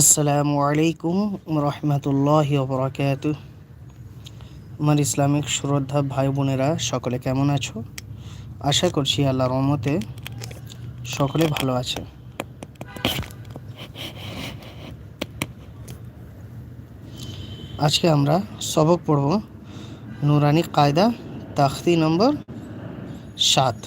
আসসালামু আলাইকুম রহমতুল্লাহ বরাকাত আমার ইসলামিক শ্রদ্ধা ভাই বোনেরা, সকলে কেমন আছো? আশা করছি আল্লাহ রহমতে সকলে ভালো আছে। আজকে আমরা সবক পড়ব নুরানি কায়দা, তাখতি নম্বর সাত।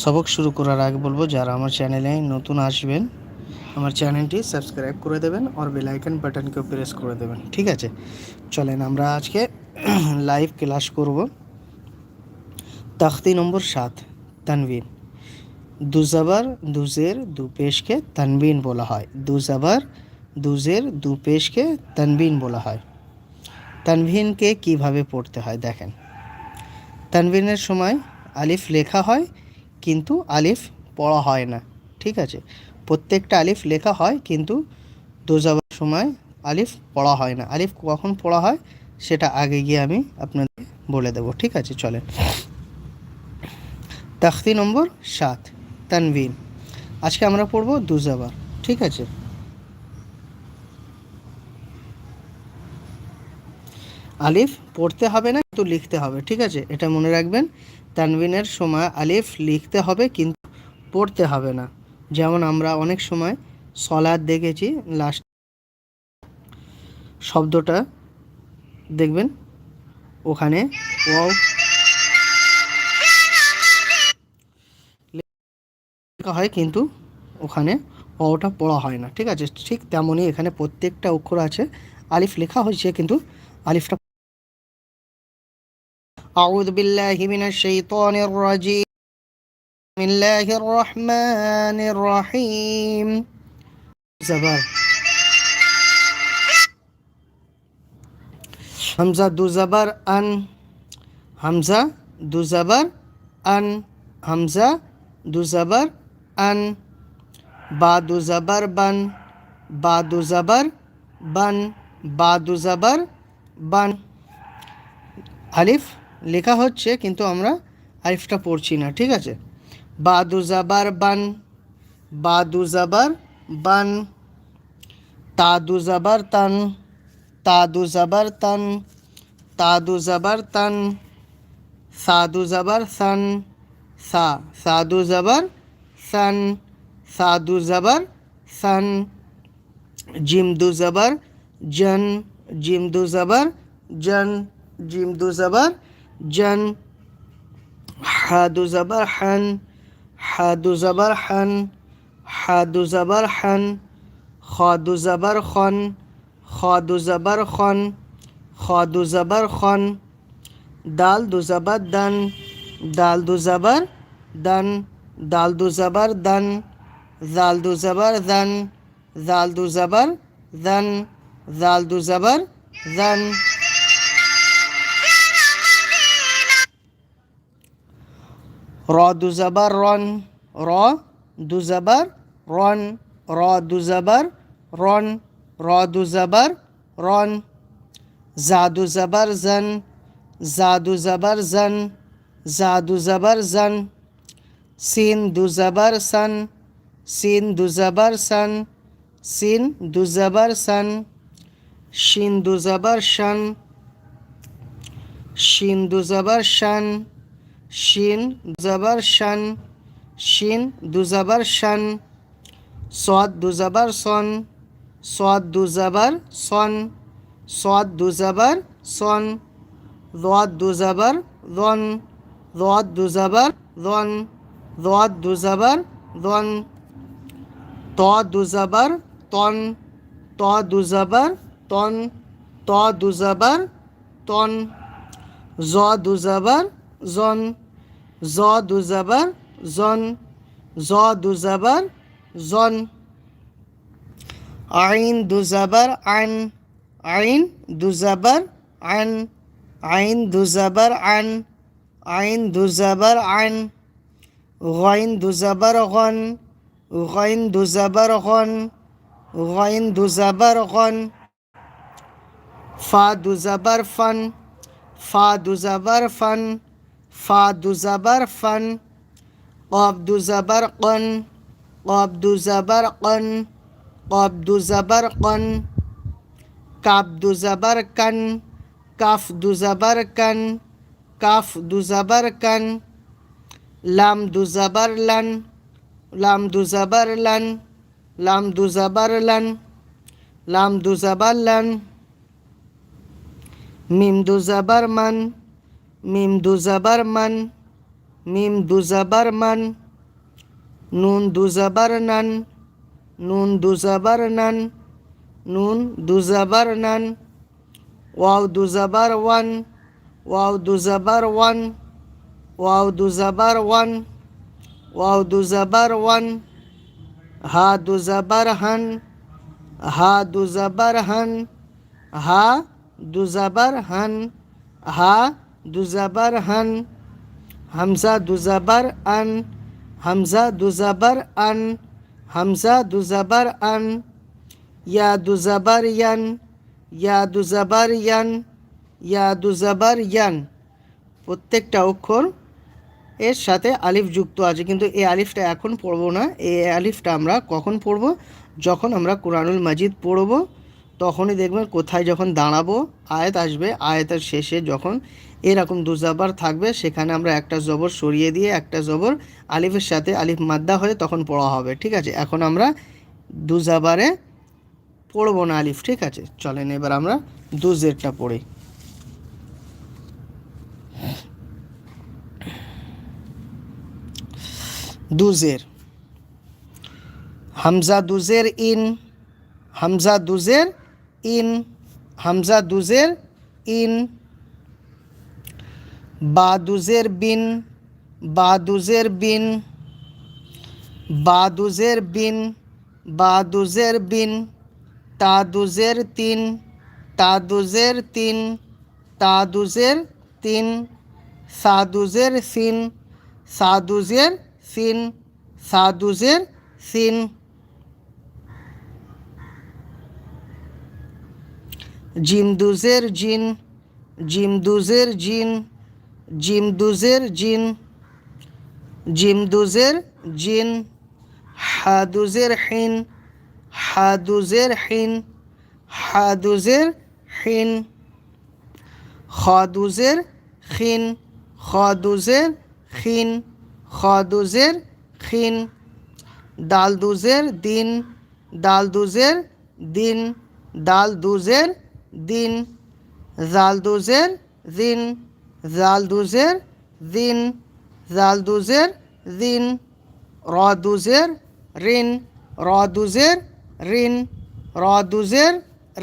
সবক শুরু করার আগে বলব, যারা আমার চ্যানেলে নতুন আসবেন আমার চ্যানেলটি সাবস্ক্রাইব করে দেবেন আর বেল আইকন বাটনকেও প্রেস করে দেবেন। ঠিক আছে? চলেন আমরা আজকে লাইভ ক্লাস করব। তখতি নম্বর সাত, তানবিন। দুজাবার দুজের দু পেশকে তানবিন বলা হয়। দুজাবার দুজের দু পেশকে তানবিন বলা হয়। তানভিনকে কীভাবে পড়তে হয় দেখেন। তানবিনের সময় আলিফ লেখা হয়, কিন্তু আলিফ পড়া হয় না। ঠিক আছে? প্রত্যেকটা আলিফ লেখা হয়, কিন্তু দোজাবার সময় আলিফ পড়া হয় না। আলিফ কখন পড়া হয়, সেটা আগে গিয়ে আমি আপনাদের বলে দেব। ঠিক আছে, চলেন। তাখতি নম্বর সাত, তানভিন। আজকে আমরা পড়ব দুজাবার ঠিক আছে? আলিফ পড়তে হবে না, কিন্তু লিখতে হবে, ঠিক আছে? এটা মনে রাখবেন তানবিনের সময় আলিফ লিখতে হবে, কিন্তু পড়তে হবে না। যেমন আমরা অনেক সময় সলাদ দেখেছি লাস্ট শব্দটা, দেখবেন, ওখানে ওয়াও। লেখা হয় কিন্তু ওখানে অওটা পড়া হয় না, ঠিক আছে? ঠিক তেমনই এখানে প্রত্যেকটা অক্ষর আছে। আলিফ লেখা হয়েছে কিন্তু আলিফটা আউদ বিল্লাহ হিমিনা শৈতানির রাজি بسم الله الرحمن الرحيم زبر همزة دو زبر أن همزة دو زبر أن همزة دو زبر أن با دو زبر بن با دو زبر بن বা দু জাবার বান আলিফ লেখা হচ্ছে কিন্তু আমরা আলিফটা পড়ছি না ঠিক আছে বা দু জাবার বান বা দু জাবার বান তা দু জাবার তান তা দু জাবার তান তা দু জাবার তান সা দু জাবার সান, সা সা দু জাবার সান সা দু জাবার সান জিম দু জাবার জন জিম দু জবর জন জিম দু জবর জন হা দু জবর হন হা দু জবর হন হা দু জবর হন খ জবর খন খ দু জবর খন খ দু জবর খন, দাল দু জবর দন, দাল দু জবর দন, দাল দু জবর দন জাল দু জবর দন জাল দু জবর দন জাল দু জাবার জান র দু জাবার রন র দু জাবার রন র দু জাবার রন র দু জাবার রন জা দু জাবার জন জা দু জাবার জন জা দু জাবার জন সিন দু জাবার সন সিন দু জাবার সন সিন দু জাবার সন শিন দু জাবার শান শিন দু জাবার শান শিন জাবার শান, শিন দু জাবার শান সদ দু জাবার সন সদ দু জাবার সন সদ দু জাবার সন রদ দু জাবার রন রদ দু জাবার রন রদ দু জাবার রন ত দু জাবার তন, ত দু জাবার তন, ত দুজাবার তন, জ দুজাবার জন জ দুজাবার জন জ দুজাবার জন আইন দুজাবার আইন আইন দুজাবার আইন আইন দুজাবার আইন আইন দুজাবার আইন গইন দুজাবার গন গইন দুজাবার গন গইন দুজাবার গন ফা দু জাবার ফান ফা দু জাবার ফান ফা দু জাবার ফান কব দু জাবার কন কব দু জাবার কন কব দু জবর কন কাপ দু জবর কন কাফ দু জবর কন কাফ দু জবর কন লাম দু জবর লন লাম দু জবর লন লাম দু জবর লন লাম দু জবর লন মিম দু জবর মান মিম দু জবর মান মিম দু জবর মান নুন দু জবর নন নুন দু জবর নন নুন দু জবর নন ওয়াও দু জবর ওয়ান ওয়াও দু জবর ওয়ান ওয়াও দু জবর ওয়ান ওয়াও দু জবর ওয়ান হা দু জবর হন হা দু জবর হন হা দু জবর হন হা দু হান, হামজা দু জবর আন, হামজা দুজাবার আন, হামজা দুজাবার আন, ইয়া দুজাবার ইয়ান, ইয়া দুজাবার ইয়ান, ইয়া দুজাবার ইয়ান। প্রত্যেকটা অক্ষর এর সাথে আলিফ যুক্ত আছে, কিন্তু এই আলিফটা এখন পড়ব না। এই আলিফটা আমরা কখন পড়ব? যখন আমরা কোরআনুল মাজিদ পড়ব তখনই দেখবেন কোথায় যখন দাঁড়াবো, আয়াত আসবে, আয়াতের শেষে যখন এরকম দুজাবার থাকবে, সেখানে আমরা একটা জবর সরিয়ে দিয়ে একটা জবর আলিফের সাথে আলিফ মাদ্দা হয়ে তখন পড়া হবে, ঠিক আছে? এখন আমরা দুজাবারে পড়ব না আলিফ, ঠিক আছে? চলেন এবার আমরা দুজেরটা পড়ি। দুজের। হামজা দুজের ইন, হামজা দুজের ইন হামজা দুজের ইন, বা দুজের বিন, বা দুজের বিন, বা দুজের বিন, বা দুজের বিন, তা দুজের তিন, তা দুজের তিন, তা দুজের তিন, সা দুজের সিন, সা দুজের সিন, সা দুজের সিন। জিম দুজের জিন জিম দুজের জিন জিম দুজের জিন জিম দুজের জিন, হাদুজের হিন হা দুজের হিন হা দুজের হিন খ দুজের খিন খ দুজের খিন খ দুজের খিন দাল দুজের দিন, দালদুজের দিন দাল দুজের দিন জাল দুজের দিন জাল দুজের দিন জাল দুজের দিন র দুজের ঋণ র দুজের ঋণ র দুজের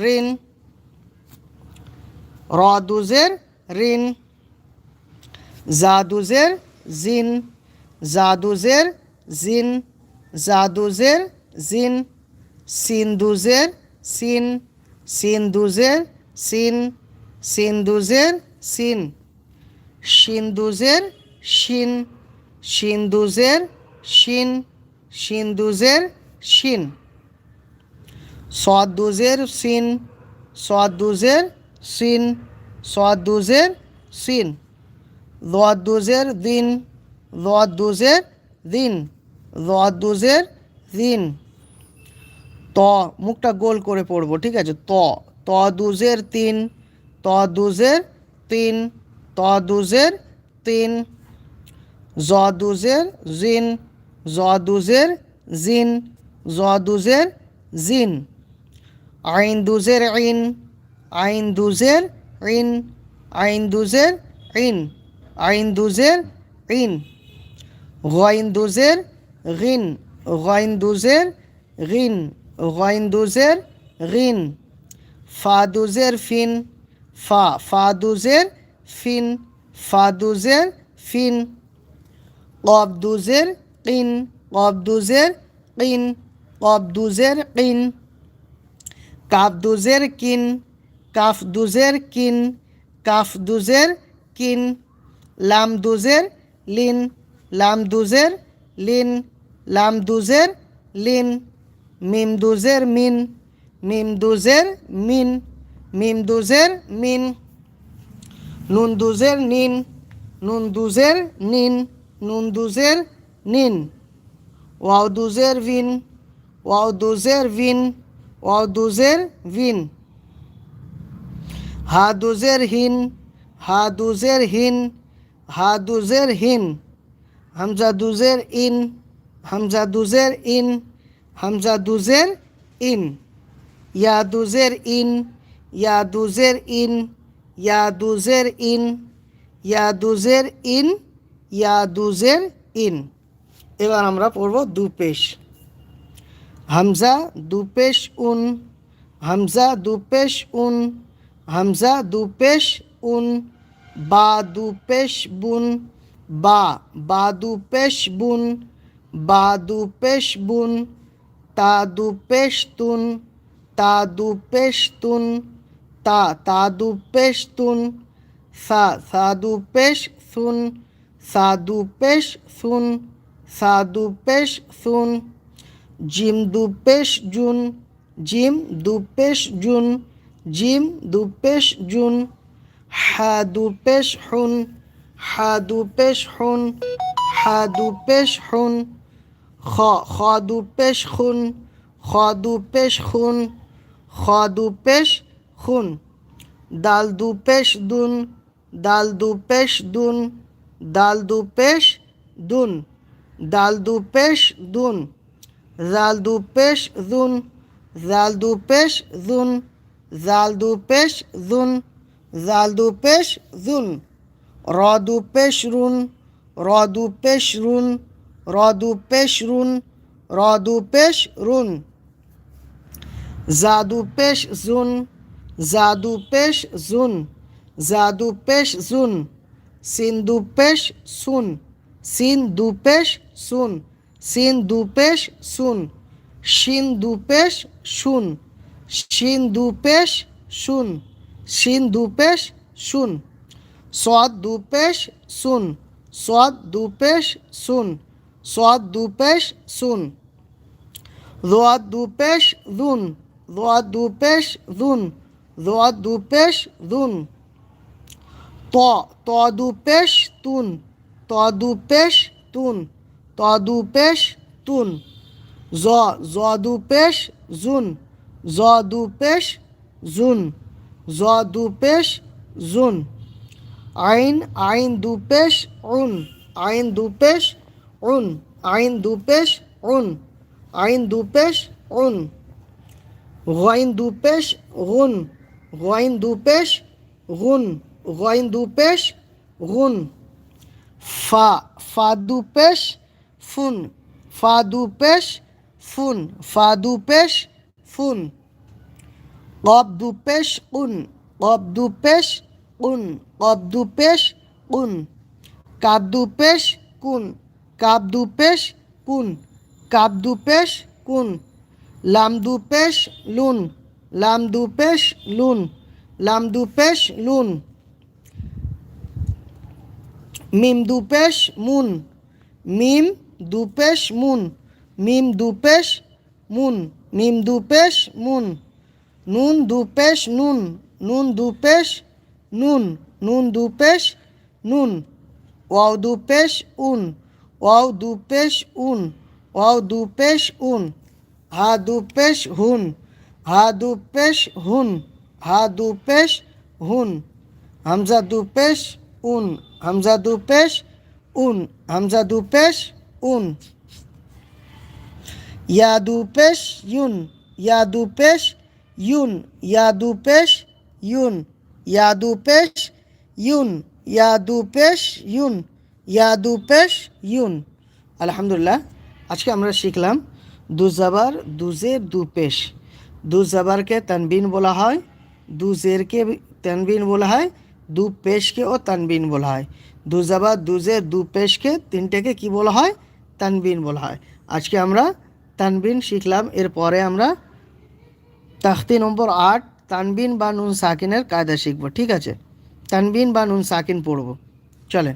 ঋণ র দুজের ঋণ জাদুজের জিন জাদুজের জিন জাদুজের জিন সিন্দুজের সিন সিন্দুজের সিন সিন্দুজের সিন। সিন্দুজের শিন সিন্দুজের শিন সিন্দুজের শিন সদুজের সিন। সদুজের সিন সদুজের সিন দোয়াদুজের দিন দোয়াদুজের দিন দোয়াদুজের দিন। ত, মুখটা গোল করে পড়ব, ঠিক আছে? ত ত দুজের তিন, ত দুজের তিন, ত দুজের তিন, জ দুজের জিন, জ দুজের জিন, জ দুজের জিন, আইন দুজের ইন আইন দুজের ইন আইন দুজের ইন আইন দুজের ইন গইন দুজের গিন, গইন দুজের গিন। গইন দুজের গিন ফা দুজের ফিন, ফা ফা দুজের ফিন ফা দুজের ফিন। কব দুজের কিন কব দুজের কিন কব দুজের কিন কাফ দুজের কিন কাফ দুজের কিন। কাফ দুজের কিন লাম দুজের লিন লাম দুজের লিন লাম দুজের লিন। মিম দুজের মিন, মিম দুজের মিন, মিম দুজের মিন, নুন দুজের নিন, নুন দুজের নিন, নুন দুজের নিন, ওয়াও দুজের ভিন, ওয়াও দুজের ভিন, ওয়াও দুজের ভিন, হা দুজের হিন, হা দুজের হিন, হা দুজের হিন, হামজা দুজের ইন, হামজা দুজের ইন হামজা দুজের ইন, ইয়া দুজের ইন, ইয়া দুজের ইন, ইয়া দুজের ইন, ইয়া দুজের ইন, ইয়া দুজের ইন। এবার আমরা পড়ব দু পেশ হামজা দু পেশ উন, হামজা দু পেশ উন, হামজা দু পেশ উন, বা দুপেশ বুন, বা বা দু পেশ বুন, বা দুপেশ বুন তা দু পেশ তুন তা দু পেশ তুন তা তা তুন সা সা দু পেশ সুন সা দু পেশ সুন সা পেশ সুন জিম দু পেশ জুন জিম দু পেশ জুন জিম দু পেশ জুন হা দু পেশ হুন হা দু হুন হা দু হুন খ খ দু পেশ খুন খ দু পেশ খুন খ পেশ খুন দাল দু পেশ দুন দাল দু পেশ দুন দাল দু পেশ দুন দাল দু পেশ দুন জাল দু পেশ জুন জাল দু পেশ জুন জাল দু পেশ জুন জাল দু পেশ জুন র দু পেশ রুন র দু পেশ রুন র দু পেশ রুন র দু পেশ রুন। জাদু পেশ জুন, জাদু পেশ জুন, জাদু পেশ জুন। সিন্দু পেশ সুন সিন দু পেশ সুন সিন দু পেশ সুন শিন দু শুন শিন দু শুন শিন শুন সদ দু পেশ সুন সদ দু পেশ সুন সদ দু পেশ সুন দোয়াদ দু পেশ দুন দোয়াদ পেশ দুন দোয়াদ দু পেশ দুন ত ত দু পেশ তুন ত দু পেশ তুন ত দু পেশ তুন জ জ দু পেশ জুন জ দু পেশ জুন জ দু পেশ জুন আইন আইন দু পেশ উন আইন দু পেশ উন আইন দুপেশ উন আইন দুপেশ উন গইন দুপেশ গুন গইন দুপেশ গুন গইন দুপেশ গুন ফা ফা দুপেশ ফুন ফা দুপেশ ফুন ফা দুপেশ ফুন কব দুপেশ উন কব দুপেশ উন কব দুপেশ উন কাপ দুপেশ কুন কাব দু পেশ কুন কাব দু পেশ কুন লাম দু পেশ লুন লাম দু পেশ লুন লাম দু পেশ লুন মিম দু পেশ মুন মিম দু পেশ মুন মিম দু পেশ মুন মিম দু পেশ মুন নুন দু পেশ নুন নুন দু পেশ নুন নুন দু পেশ নুন ওয়াও দু পেশ উন ওয়াও দু পেশ উন, ওয়াও দু পেশ উন, হা দু পেশ হুন, হা দু পেশ হুন, হা দু পেশ হুন, হামজা দু পেশ উন, হামজা দু পেশ উন, হামজা দু পেশ উন। ইয়া দু পেশ ইউন, ইয়া দু পেশ ইউন, ইয়া দু পেশ ইউন, ইয়া দু পেশ ইউন, ইয়া দু পেশ ইউন। ইয়া দু পেশ ইউন। আলহামদুলিল্লাহ, আজকে আমরা শিখলাম দু জাবার দুজের দু পেশ দু জাবারকে তানবিন বলা হয় দু জেরকে তানবিন বলা হয় দু পেশকেও তানবিন বলা হয়। দু জাবার দুজের দু পেশকে তিনটেকে কি বলা হয়? তানবিন বলা হয়। আজকে আমরা তানবিন শিখলাম, এরপরে আমরা তাখতি নম্বর আট, তানবিন বা নুন সাকিনের কায়দা শিখব। ঠিক আছে? তানবিন বা নুন সাকিন পড়ব। চলেন।